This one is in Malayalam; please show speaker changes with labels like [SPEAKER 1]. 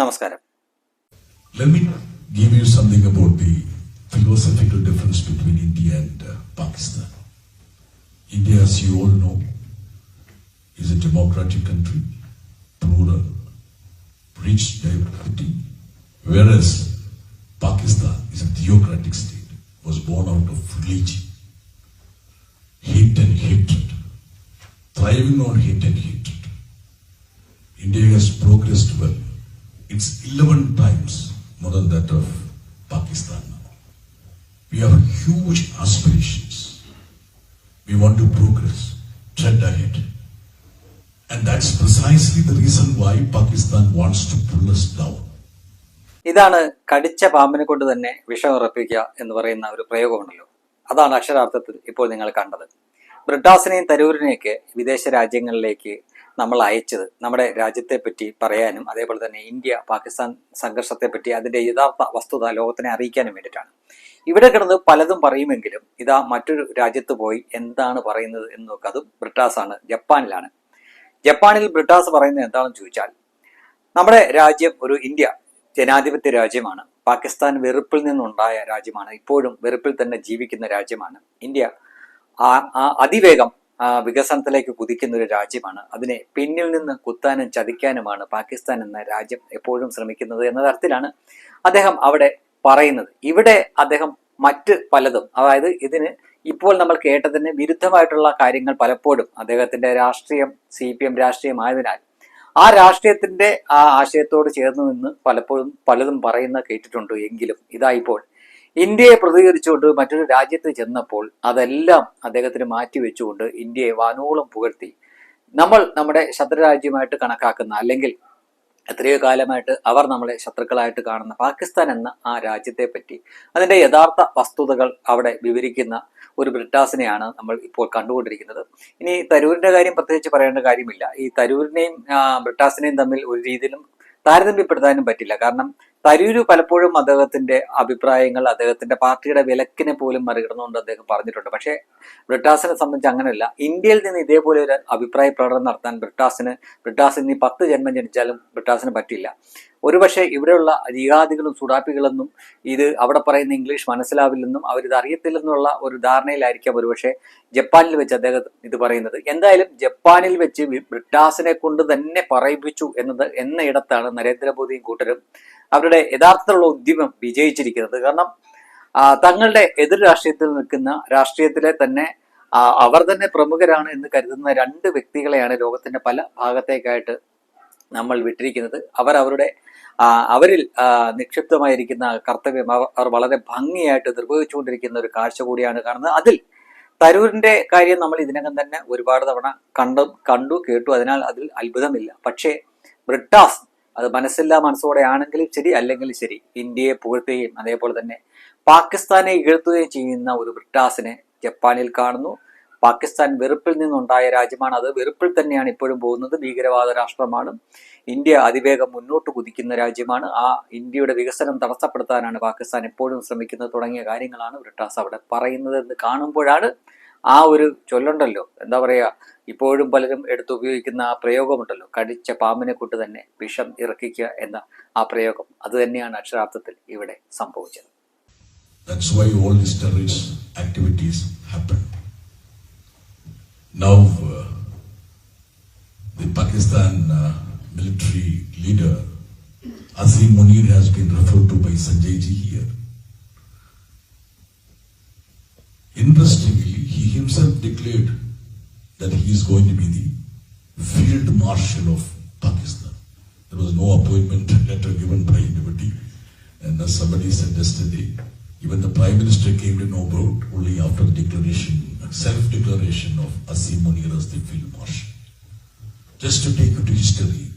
[SPEAKER 1] നമസ്കാരം
[SPEAKER 2] Let me give you something about the philosophical difference between India and uh, Pakistan. India, as you all know, is a democratic country, plural, rich diversity, whereas Pakistan is a theocratic state, was born out of religion, hate and hatred, thriving on hate and hatred. India has progressed well. It's 11 times more than that of Pakistan. We have huge aspirations. We want to progress, tread ahead. And that's precisely the reason why Pakistan wants to pull us down.
[SPEAKER 1] ഇതാണ് കടിച്ച പാമ്പിനെ കൊണ്ട് തന്നെ വിഷം ഉറപ്പിക്കുക എന്ന് പറയുന്ന ഒരു പ്രയോഗമുണ്ടല്ലോ അതാണ് അക്ഷരാർത്ഥത്തിൽ ഇപ്പോൾ നിങ്ങൾ കണ്ടത് ബ്രിട്ടാസിനെയും തരൂരിനെയൊക്കെ വിദേശ രാജ്യങ്ങളിലേക്ക് നമ്മൾ അയച്ചത് നമ്മുടെ രാജ്യത്തെ പറ്റി പറയാനും അതേപോലെ തന്നെ ഇന്ത്യ പാകിസ്ഥാൻ സംഘർഷത്തെ പറ്റി അതിന്റെ യഥാർത്ഥ വസ്തുത ലോകത്തിനെ അറിയിക്കാനും വേണ്ടിയിട്ടാണ്. ഇവിടെ കിടന്ന് പലതും പറയുമെങ്കിലും ഇതാ മറ്റൊരു രാജ്യത്ത് പോയി എന്താണ് പറയുന്നത് എന്ന് നോക്കുക അതും ആണ് ജപ്പാനിലാണ്. ജപ്പാനിൽ ബ്രിട്ടാസ് പറയുന്നത് എന്താണെന്ന് ചോദിച്ചാൽ നമ്മുടെ രാജ്യം ഒരു ഇന്ത്യ ജനാധിപത്യ രാജ്യമാണ്. പാകിസ്ഥാൻ വെറുപ്പിൽ നിന്നുണ്ടായ രാജ്യമാണ്. ഇപ്പോഴും വെറുപ്പിൽ തന്നെ ജീവിക്കുന്ന രാജ്യമാണ് ഇന്ത്യ. അതിവേഗം വികസനത്തിലേക്ക് കുതിക്കുന്ന ഒരു രാജ്യമാണ്. അതിനെ പിന്നിൽ നിന്ന് കുത്താനും ചതിക്കാനുമാണ് പാകിസ്ഥാൻ എന്ന രാജ്യം എപ്പോഴും ശ്രമിക്കുന്നത് എന്ന തരത്തിലാണ് അദ്ദേഹം അവിടെ പറയുന്നത്. ഇവിടെ അദ്ദേഹം മറ്റ് പലതും അതായത് ഇതിന് ഇപ്പോൾ നമ്മൾ കേട്ടതിന് വിരുദ്ധമായിട്ടുള്ള കാര്യങ്ങൾ പലപ്പോഴും അദ്ദേഹത്തിന്റെ രാഷ്ട്രീയം സി പി എം രാഷ്ട്രീയമായതിനാൽ ആ രാഷ്ട്രീയത്തിന്റെ ആ ആശയത്തോട് ചേർന്ന് നിന്ന് പലപ്പോഴും പലതും പറയുന്ന കേട്ടിട്ടുണ്ട് എങ്കിലും ഇതാ ഇപ്പോൾ ഇന്ത്യയെ പ്രതികരിച്ചുകൊണ്ട് മറ്റൊരു രാജ്യത്ത് ചെന്നപ്പോൾ അതെല്ലാം അദ്ദേഹത്തിന് മാറ്റിവെച്ചുകൊണ്ട് ഇന്ത്യയെ വാനോളം പുകഴ്ത്തി. നമ്മൾ നമ്മുടെ ശത്രുരാജ്യമായിട്ട് കണക്കാക്കുന്ന അല്ലെങ്കിൽ എത്രയോ കാലമായിട്ട് അവർ നമ്മളെ ശത്രുക്കളായിട്ട് കാണുന്ന പാകിസ്ഥാൻ എന്ന ആ രാജ്യത്തെ പറ്റി അതിന്റെ യഥാർത്ഥ വസ്തുതകൾ അവിടെ വിവരിക്കുന്ന ഒരു ബ്രിട്ടാസിനെയാണ് നമ്മൾ ഇപ്പോൾ കണ്ടുകൊണ്ടിരിക്കുന്നത്. ഇനി തരൂരിന്റെ കാര്യം പ്രത്യേകിച്ച് പറയേണ്ട കാര്യമില്ല. ഈ തരൂരിനെയും ബ്രിട്ടാസിനെയും തമ്മിൽ ഒരു രീതിയിലും താരതമ്യപ്പെടുത്താനും പറ്റില്ല. കാരണം തരൂര് പലപ്പോഴും അദ്ദേഹത്തിന്റെ അഭിപ്രായങ്ങൾ അദ്ദേഹത്തിന്റെ പാർട്ടിയുടെ വിലക്കിനെ പോലും മറികടന്നുകൊണ്ട് അദ്ദേഹം പറഞ്ഞിട്ടുണ്ട്. പക്ഷേ ബ്രിട്ടാസിനെ സംബന്ധിച്ച് അങ്ങനെയല്ല. ഇന്ത്യയിൽ നിന്ന് ഇതേപോലെ ഒരു അഭിപ്രായ പ്രകടനം നടത്താൻ ബ്രിട്ടാസിന് ബ്രിട്ടാസിന് ഇനി പത്ത് ജന്മം ജനിച്ചാലും ബ്രിട്ടാസിന് പറ്റില്ല. ഒരുപക്ഷെ ഇവിടെയുള്ള ജിഹാദികളും സുഡാപ്പികളെന്നും ഇത് അവിടെ പറയുന്ന ഇംഗ്ലീഷ് മനസ്സിലാവില്ലെന്നും അവരിത് അറിയത്തില്ലെന്നുള്ള ഒരു ധാരണയിലായിരിക്കാം ഒരുപക്ഷെ ജപ്പാനിൽ വെച്ച് അദ്ദേഹം ഇത് പറയുന്നത്. എന്തായാലും ജപ്പാനിൽ വെച്ച് ബ്രിട്ടാസിനെ കൊണ്ട് തന്നെ പറയിപ്പിച്ചു എന്നത് എന്ന ഇടത്താണ് നരേന്ദ്രമോദിയും കൂട്ടരും അവരുടെ യഥാർത്ഥത്തിലുള്ള ഉദ്യമം വിജയിച്ചിരിക്കുന്നത്. കാരണം തങ്ങളുടെ എതിർ രാഷ്ട്രീയത്തിൽ നിൽക്കുന്ന രാഷ്ട്രീയത്തിലെ തന്നെ അവർ തന്നെ പ്രമുഖരാണ് എന്ന് കരുതുന്ന രണ്ട് വ്യക്തികളെയാണ് ലോകത്തിന്റെ പല ഭാഗത്തേക്കായിട്ട് നമ്മൾ വിട്ടിരിക്കുന്നത്. അവർ അവരുടെ അവരിൽ നിക്ഷിപ്തമായിരിക്കുന്ന കർത്തവ്യം അവർ വളരെ ഭംഗിയായിട്ട് നിർവഹിച്ചുകൊണ്ടിരിക്കുന്ന ഒരു കാഴ്ച കൂടിയാണ് കാണുന്നത്. അതിൽ തരൂരിന്റെ കാര്യം നമ്മൾ ഇതിനകം തന്നെ ഒരുപാട് തവണ കണ്ടു കണ്ടു കേട്ടു. അതിനാൽ അതിൽ അത്ഭുതമില്ല. പക്ഷേ ബ്രിട്ടാസ് അത് മനസ്സില്ലാ മനസ്സോടെ ആണെങ്കിലും ശരി അല്ലെങ്കിൽ ശരി. ഇന്ത്യയെ പുകഴ്ത്തുകയും അതേപോലെ തന്നെ പാകിസ്ഥാനെ ഇകഴ്ത്തുകയും ചെയ്യുന്ന ഒരു ബ്രിട്ടാസിനെ ജപ്പാനിൽ കാണുന്നു. പാകിസ്ഥാൻ വെറുപ്പിൽ നിന്നുണ്ടായ രാജ്യമാണ് അത്. വെറുപ്പിൽ തന്നെയാണ് ഇപ്പോഴും പോകുന്നത്. ഭീകരവാദ രാഷ്ട്രമാണ്. ഇന്ത്യ അതിവേഗം മുന്നോട്ട് കുതിക്കുന്ന രാജ്യമാണ്. ആ ഇന്ത്യയുടെ വികസനം തടസ്സപ്പെടുത്താനാണ് പാകിസ്ഥാൻ എപ്പോഴും ശ്രമിക്കുന്നത്. തുടങ്ങിയ കാര്യങ്ങളാണ് ബ്രിട്ടാസ് അവിടെ പറയുന്നത് എന്ന് കാണുമ്പോഴാണ് ആ ഒരു ചൊല്ലുണ്ടല്ലോ. എന്താ പറയുക ഇപ്പോഴും പലരും എടുത്ത് ഉപയോഗിക്കുന്ന ആ പ്രയോഗമുണ്ടല്ലോ. കടിച്ച പാമ്പിനെ കൊണ്ട് തന്നെ വിഷം ഇറക്കിക്കുക എന്ന ആ പ്രയോഗം. അത് തന്നെയാണ് അക്ഷരാർത്ഥത്തിൽ ഇവിടെ സംഭവിച്ചത്.
[SPEAKER 2] That's why all these terrorist activities happen. Now, uh, the Pakistan uh, military leader Azim Munir has been referred to by Sanjay ji here. Interestingly, he himself declared that he is going to be the field marshal of Pakistan. There was no appointment letter given by anybody. And as somebody said yesterday, even the Prime Minister came to know about only after the declaration, self-declaration of Asim Munir as the field marshal. Just to take you to history,